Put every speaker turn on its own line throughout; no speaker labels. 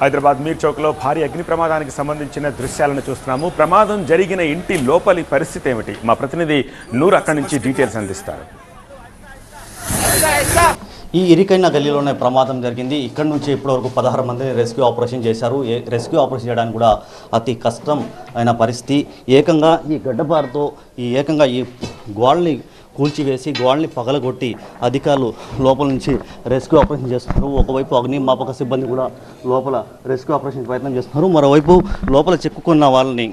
హైదరాబాద్ మీర్ చౌక్లో భారీ అగ్ని ప్రమాదానికి సంబంధించిన దృశ్యాలను చూస్తున్నాము. ప్రమాదం జరిగిన ఇంటి లోపలి పరిస్థితి ఏమిటి? మా ప్రతినిధి నూరు అక్కడి నుంచి డీటెయిల్స్ అందిస్తారు.
ఈ ఇరికైన గల్లీలోనే ప్రమాదం జరిగింది. ఇక్కడ నుంచి ఇప్పటివరకు పదహారు మందిని రెస్క్యూ ఆపరేషన్ చేశారు. రెస్క్యూ ఆపరేషన్ చేయడానికి కూడా అతి కష్టం అయిన పరిస్థితి. ఏకంగా ఈ గడ్డపారతో ఈ ఏకంగా ఈ గోళ్ళని కూల్చివేసి గోడని పగలగొట్టి అధికారులు లోపల నుంచి రెస్క్యూ ఆపరేషన్ చేస్తున్నారు. ఒకవైపు అగ్నిమాపక సిబ్బంది కూడా లోపల రెస్క్యూ ఆపరేషన్ ప్రయత్నం చేస్తున్నారు. మరోవైపు లోపల చిక్కుకున్న వాళ్ళని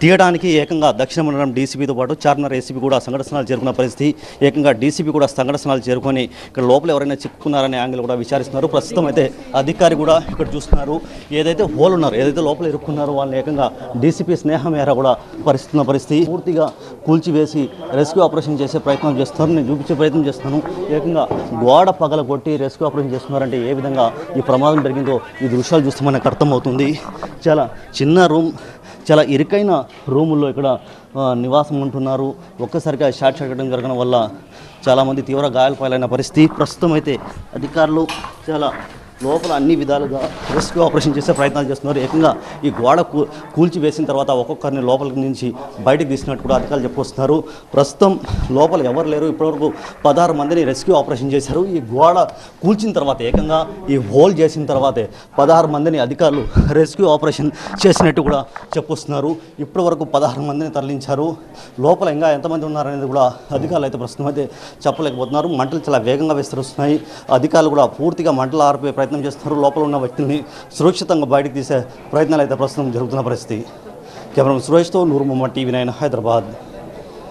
తీయడానికి ఏకంగా దక్షిణ మండలం డీసీపీతో పాటు చార్మినార్ ఏసీపీ కూడా సంఘటన స్థలాలు చేరుకున్న పరిస్థితి. ఏకంగా డీసీపీ కూడా సంఘటన స్థలాలు చేరుకొని ఇక్కడ లోపల ఎవరైనా చిక్కుకున్నారనే యాంగిల్ కూడా విచారిస్తున్నారు. ప్రస్తుతం అయితే అధికారి కూడా ఇక్కడ చూస్తున్నారు. ఏదైతే హోల్ ఉన్నారు ఏదైతే లోపల ఇరుక్కున్నారో వాళ్ళని ఏకంగా డీసీపీ స్నేహం మేర కూడా పరిస్థితున్న పరిస్థితి. పూర్తిగా కూల్చివేసి రెస్క్యూ ఆపరేషన్ చేసే ప్రయత్నం చేస్తున్నారు. నేను చూపించే ప్రయత్నం చేస్తున్నాను. ఏకంగా గోడ పగల కొట్టి రెస్క్యూ ఆపరేషన్ చేస్తున్నారంటే ఏ విధంగా ఈ ప్రమాదం జరిగిందో ఈ దృశ్యాలు చూస్తే మనకు అర్థమవుతుంది. చాలా చిన్న రూమ్ చాలా ఇరుకైన రూముల్లో ఇక్కడ నివాసం ఉంటున్నారు. ఒక్కసారిగా షార్ట్ సర్క్యూట్ జరగడం వల్ల చాలామంది తీవ్ర గాయాలపాలైన పరిస్థితి. ప్రస్తుతం అయితే అధికారులు చాలా లోపల అన్ని విధాలుగా రెస్క్యూ ఆపరేషన్ చేసే ప్రయత్నాలు చేస్తున్నారు. ఏకంగా ఈ గోడ కూల్చివేసిన కూల్చి వేసిన తర్వాత ఒక్కొక్కరిని లోపలికి నుంచి బయటకు తీసినట్టు కూడా అధికారులు చెప్పుకొస్తున్నారు. ప్రస్తుతం లోపల ఎవరు లేరు. ఇప్పటివరకు పదహారు మందిని రెస్క్యూ ఆపరేషన్ చేశారు. ఈ గోడ కూల్చిన తర్వాత ఏకంగా ఈ హోల్ చేసిన తర్వాతే పదహారు మందిని అధికారులు రెస్క్యూ ఆపరేషన్ చేసినట్టు కూడా చెప్పొస్తున్నారు ఇప్పటి వరకు పదహారు మందిని తరలించారు. లోపల ఇంకా ఎంతమంది ఉన్నారనేది కూడా అధికారులు అయితే ప్రస్తుతం అయితే చెప్పలేకపోతున్నారు. మంటలు చాలా వేగంగా విస్తరిస్తున్నాయి. అధికారులు కూడా పూర్తిగా మంటలు ఆర్పే ప్రయత్నం చేస్తున్నారు. లోపల ఉన్న వ్యక్తుల్ని సురక్షితంగా బయటకు తీసే ప్రయత్నాలు అయితే ప్రస్తుతం జరుగుతున్న పరిస్థితి. కెమెరా సురేష్తో నూరు మొమ్మ టీవీ నైన్ హైదరాబాద్.